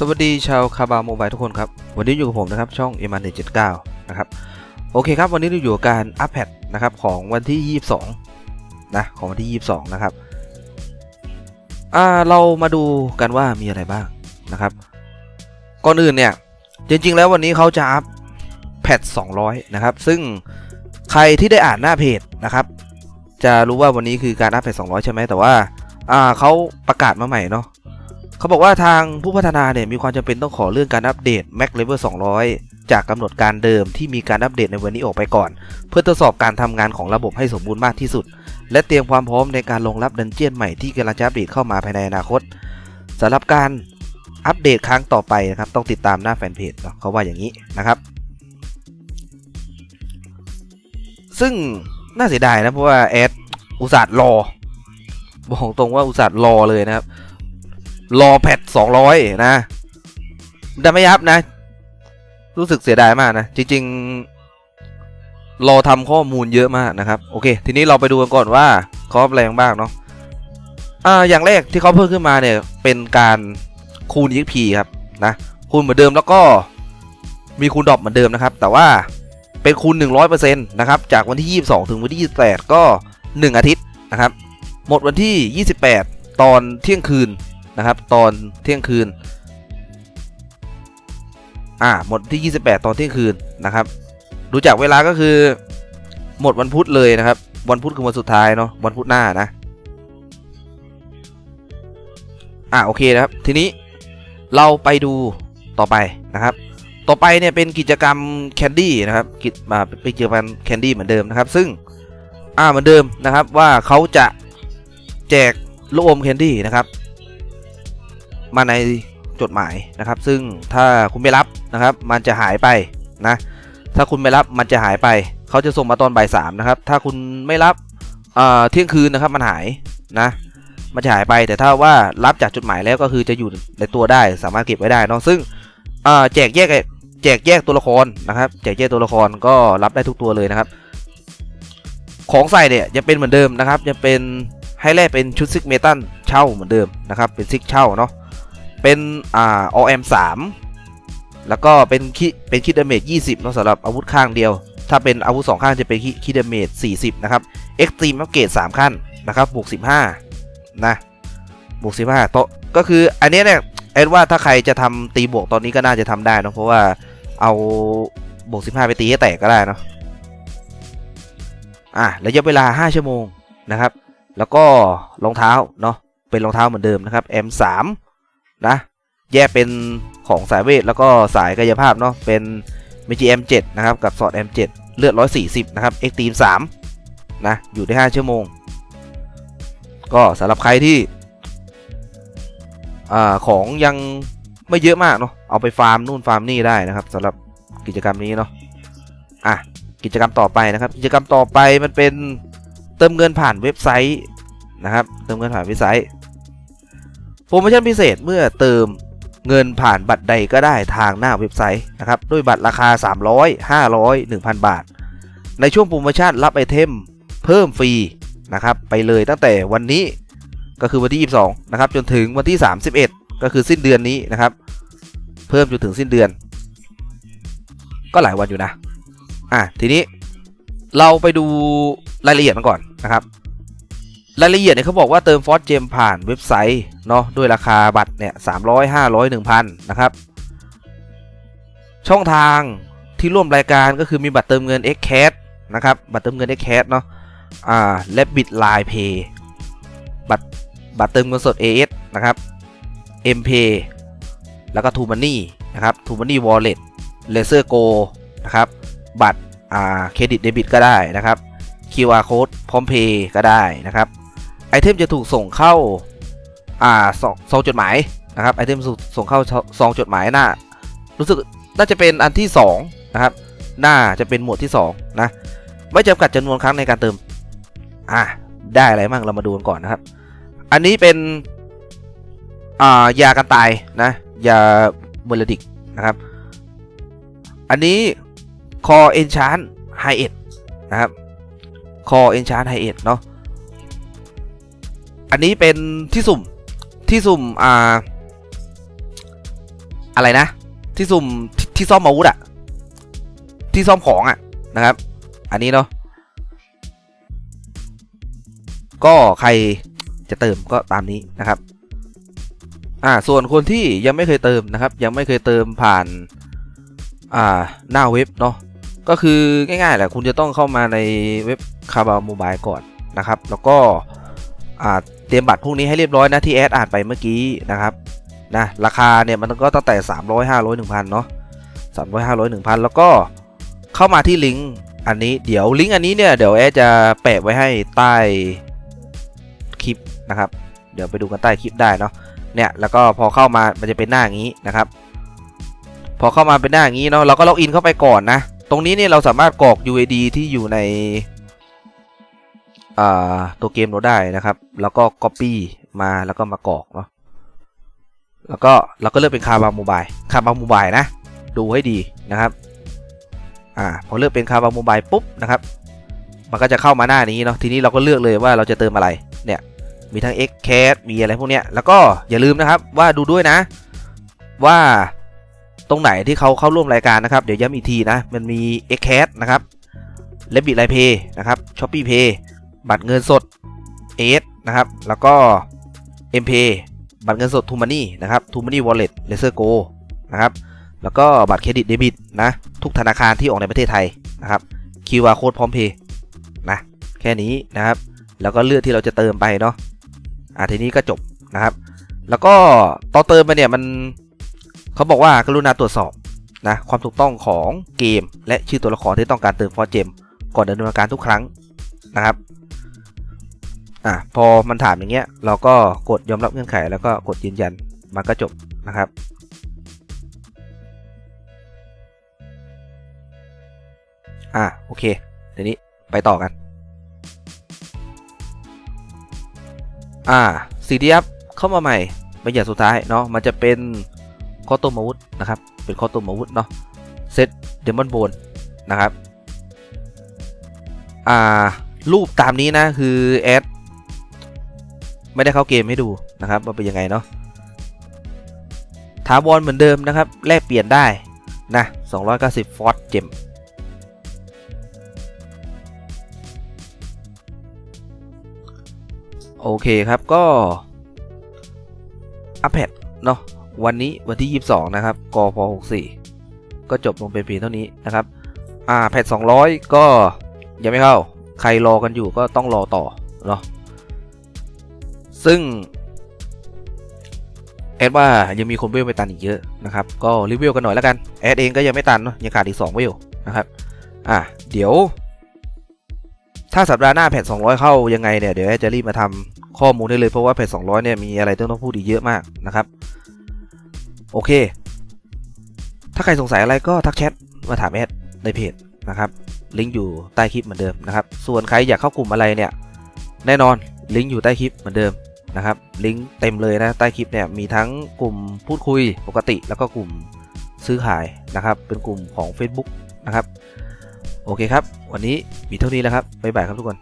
สวัสดีชาวคาบาโมบายทุกคนครับ วันนี้อยู่กับผมนะครับช่อง m 1 7 9นะครับโอเคครับ วันนี้เราอยู่กับการอัปแพดนะครับของวันที่ 22 นะ ของวันที่ 22 นะครับอ่าเรามาดูกันว่ามีอะไรบ้างนะครับ ก่อนอื่นเนี่ย จริง ๆ แล้ววันนี้เขาจะอัพแพด200 นะครับ ซึ่งใครที่ได้อ่านหน้าเพจนะครับ จะรู้ว่าวันนี้คือการอัพแพด200 ใช่ไหมแต่ว่าอ่าเขาประกาศมาใหม่เนาะ เขาบอกว่าทางผู้พัฒนาเนี่ยมีความจำเป็นต้องขอเลื่อนการอัปเดต Mac Level 200 จากกำหนดการเดิมที่มีการอัปเดตในวันนี้ออกไปก่อน เพื่อทดสอบการทำงานของระบบให้สมบูรณ์มากที่สุด และเตรียมความพร้อมในการรองรับดันเจียนใหม่ที่กำลังจะอัปเดตเข้ามาภายในอนาคตสำหรับการอัปเดตครั้งต่อไปนะครับต้องติดตามหน้าแฟนเพจเนาะเขาว่าอย่างนี้นะครับ ซึ่งน่าเสียดายนะเพราะว่าแอดอุตส่าห์รอบอกตรงว่าอุตส่าห์รอเลยนะครับ รอแพทสองร้อยนะแต่ไม่ยับนะ รู้สึกเสียดายมากนะ จริง ๆ รอทำข้อมูลเยอะมากนะครับ โอเค ทีนี้เราไปดูกันก่อนว่าเขาอะไรบ้างเนาะอ่าอย่างแรกที่เขาเพิ่มขึ้นมาเนี่ย เป็นการคูณ EXP ครับนะคูณเหมือนเดิมแล้วก็มีคูณดรอปเหมือนเดิมนะครับ แต่ว่าเป็นคูณ 100%นะครับ จากวันที่ 22 ถึงวันที่ 28 ก็ 1 อาทิตย์นะครับ หมดวันที่ 28 ตอนเที่ยงคืน นะครับ ตอนเที่ยงคืน อ่า หมดที่ 28 ตอนเที่ยงคืนนะครับ ดูจากเวลาก็คือ หมดวันพุธเลยนะครับ วันพุธคือวันสุดท้ายเนาะ วันพุธหน้านะ อ่าโอเคนะครับ ทีนี้เราไปดูต่อไปนะครับ ต่อไปเนี่ยเป็นกิจกรรมแคนดี้นะครับ กิจมาเป็นกิจกรรมแคนดี้เหมือนเดิมนะครับ ซึ่ง อ่าเหมือนเดิมนะครับว่าเขาจะแจกลูกอมแคนดี้นะครับ มาในจดหมายนะครับ ซึ่งถ้าคุณไม่รับนะครับ มันจะหายไปนะ ถ้าคุณไม่รับมันจะหายไป เขาจะส่งมาตอนบ่ายสามนะครับ ถ้าคุณไม่รับเอ่อเที่ยงคืนนะครับมันหายนะมันจะหายไปแต่ถ้าว่ารับจากจดหมายแล้วก็คือจะอยู่ในตัวได้สามารถเก็บไว้ได้นอะซึ่งเอ่อแจกแยกแจกแยกตัวละครนะครับแจกแยกตัวละครก็รับได้ทุกตัวเลยนะครับ ของใส่เนี่ยจะเป็นเหมือนเดิมนะครับจะเป็นให้แลกเป็นชุดซิกเมตันเช่าเหมือนเดิมนะครับเป็นซิกเช่าเนาะ เป็นอ่า OM 3แล้วก็เป็นคิเป็นคิดเดเมจ20เนาะสำหรับอาวุธข้างเดียว ถ้าเป็นอาวุธ2ข้างจะเป็นคิดเดเมจ40นะครับ Extreme Upgrade 3ขั้นนะครับบวก15นะบวก15โตก็คืออันนี้เนี่ยแอดว่าถ้าใครจะทำตีบวกตอนนี้ก็น่าจะทำได้นะเพราะว่าเอาบวก15ไปตีให้แตกก็ได้เนาะอะระยะเวลา5ชั่วโมงนะครับ แล้วก็รองเท้าเนาะเป็นรองเท้าเหมือนเดิมนะครับ M3 นะ แยกเป็นของสายเวทแล้วก็สายกายภาพเนาะเป็น m g M7 นะครับ กับสอด M7 เลือด 140 นะครับ X Team 3นะ อยู่ได้ 5 ชั่วโมง ก็สำหรับใครที่อ่าของยังไม่เยอะมากเนาะเอาไปฟาร์มนู่นฟาร์มนี่ได้นะครับสำหรับกิจกรรมนี้เนาะอะกิจกรรมต่อไปนะครับ กิจกรรมต่อไปมันเป็นเติมเงินผ่านเว็บไซต์นะครับ เติมเงินผ่านเว็บไซต์ โปรโมชั่นพิเศษเมื่อเติมเงินผ่านบัตรใดก็ได้ทางหน้าเว็บไซต์นะครับด้วยบัตรราคา 300 500 1,000 บาท ในช่วงโปรโมชั่นรับไอเทมเพิ่มฟรีนะครับไปเลยตั้งแต่วันนี้ก็คือวันที่ 22 นะครับ จนถึงวันที่ 31 ก็คือสิ้นเดือนนี้นะครับ เพิ่มจนถึงสิ้นเดือน ก็หลายวันอยู่นะ อะทีนี้เราไปดูรายละเอียดมันก่อนนะครับ รายละเอียดเนี่ยเขาบอกว่าเติมฟอสเจมผ่านเว็บไซต์ เนาะด้วยราคาบัตรเนี่ยสามร้อยห้าร้อยหนึ่งพันนะครับ ช่องทางที่ร่วมรายการก็คือมีบัตรเติมเงิน x c a t นะครับ บัตรเติมเงิน x c a t เนาะอ่าและบิตไลน์เพย์บัตรบัตรเติมเงินสด AS นะครับ m p a y แล้วก็ t ูมันนี่นะครับ t ูมันนี่วอลเล็ตเลเซอร์โกนะครับ บัตรอ่าเครดิตเดบิตก็ได้นะครับ QR code พร้อมเพย์ก็ได้นะครับ ไอเทมจะถูกส่งเข้า อ่าซองซองจดหมายนะครับไอเทมส่งเข้าซองจดหมายหน้า รู้สึกน่าจะเป็นอันที่2นะครับน่าจะเป็นหมวดที่2นะไม่จำกัดจำนวนครั้งในการเติมอ่าได้อะไรบ้างเรามาดูกันก่อนนะครับ อันนี้เป็นอ่ายากันตายนะยาเมลดิกนะครับ อันนี้คอเอนชานไฮเอ็ดนะครับคอเอนชานไฮเอ็ดเนาะอันนี้เป็นที่สุ่ม ที่สุ่มอ่า อะไรนะ ที่สุ่มที่ที่ซ่อมอาวุธอะที่ซ่อมของอะนะครับ อันนี้เนาะก็ใครจะเติมก็ตามนี้นะครับ อ่า ส่วนคนที่ยังไม่เคยเติมนะครับ ยังไม่เคยเติมผ่าน อ่า หน้าเว็บเนาะ ก็คือง่ายๆแหละ คุณจะต้องเข้ามาในเว็บคาบาโมบายก่อนนะครับ แล้วก็ อ่า เตรียมบัตรพวกนี้ให้เรียบร้อยนะที่แอดอ่านไปเมื่อกี้นะครับนะราคาเนี่ยมันก็ตั้งแต่ 300 500 1000เนาะ300 500 1000 แล้วก็เข้ามาที่ลิงก์อันนี้เดี๋ยวลิงก์อันนี้เนี่ยเดี๋ยวแอดจะแปะไว้ให้ใต้คลิปนะครับเดี๋ยวไปดูกันใต้คลิปได้เนาะเนี่ยแล้วก็พอเข้ามามันจะเป็นหน้าอย่างนี้นะครับ พอเข้ามาเป็นหน้าอย่างนี้เนาะเราก็ล็อกอินเข้าไปก่อนนะ ตรงนี้เนี่ยเราสามารถกรอก UID ที่อยู่ใน ตัวเกมเราได้นะครับ แล้วก็ Copy มาแล้วก็มากรอกเนาะแล้วก็เราก็เลือกเป็นคาบาโมบายคาบาโมบายนะ ดูให้ดีนะครับอ่าพอเลือกเป็นคาบาโมบายปุ๊บนะครับ มันก็จะเข้ามาหน้านี้เนาะทีนี้เราก็เลือกเลยว่าเราจะเติมอะไรเนี่ยมีทั้ง X CAT มีอะไรพวกเนี้ยแล้วก็อย่าลืมนะครับว่าดูด้วยนะ ว่าตรงไหนที่เขาเข้าร่วมรายการนะครับ เดี๋ยวย้ำอีกทีนะ มันมี X CAT นะครับเลบิ t ไลเพย์นะครับ Shopee Pay บัตรเงินสดเอสนะครับ แล้วก็ m p บัตรเงินสด t ูมันนี่นะครับ t ูมันนี่วอลเล็ตเลเซอร์โกนะครับ แล้วก็บัตรเครดิตเดบิตนะ ทุกธนาคารที่ออกในประเทศไทยนะครับ QR code พร้อมเพย์นะ แค่นี้นะครับ แล้วก็เลือกที่เราจะเติมไปเนาะ อะทีนี้ก็จบนะครับ แล้วก็ตอนเติมไปเนี่ยมันเขาบอกว่ากรุณาตรวจสอบนะความถูกต้องของเกม และชื่อตัวละครที่ต้องการเติมฟอร์เจมก่อนดำเนินการทุกครั้งนะครับ อะพอมันถามอย่างเงี้ย เราก็กดยอมรับเงื่อนไขแล้วก็กดยืนยันมันก็จบนะครับอะโอเคเดี๋ยวนี้ไปต่อกัน อ่าสีที่อัพเข้ามาใหม่เป็นอย่างสุดท้ายเนาะมันจะเป็นข้อต้มอาวุธนะครับ เป็นข้อต้มอาวุธเนาะเซตเดมอนโบนนะครับ อ่า รูปตามนี้นะ คือแอด ไม่ได้เข้าเกมให้ดูนะครับว่าเป็นยังไงเนาะถาวรเหมือนเดิมนะครับแลกเปลี่ยนได้นะ290 ฟอสเจมโอเคครับก็อัปเดตเนาะวันนี้วันที่ 22 นะครับกพ64 ก็จบลงเป็นเพียงเท่านี้นะครับ อ่าแพท200 ก็ยังไม่เข้า ใครรอกันอยู่ก็ต้องรอต่อเนาะ ซึ่งแอดว่ายังมีคนเวลไม่ตันอีกเยอะนะครับ ก็รีวิวกันหน่อยแล้วกัน แอดเองก็ยังไม่ตันเนาะยังขาดอีก2เวลนะครับ อะ เดี๋ยว ถ้าสัปดาห์หน้าแพท200 เข้ายังไงเนี่ย เดี๋ยวแอดจะรีบมาทำข้อมูลได้เลยเพราะว่าแพท200 เนี่ยมีอะไรต้องต้องพูดอีกเยอะมากนะครับ โอเค ถ้าใครสงสัยอะไรก็ทักแชทมาถามแอดในเพจนะครับลิงก์อยู่ใต้คลิปเหมือนเดิมนะครับ ส่วนใครอยากเข้ากลุ่มอะไรเนี่ย แน่นอนลิงก์อยู่ใต้คลิปเหมือนเดิม นะครับ ลิงก์เต็มเลยนะใต้คลิปเนี่ยมีทั้งกลุ่มพูดคุยปกติ แล้วก็กลุ่มซื้อขายนะครับ เป็นกลุ่มของ Facebook นะครับ โอเคครับ วันนี้มีเท่านี้แล้วครับบ๊ายบายครับทุกคน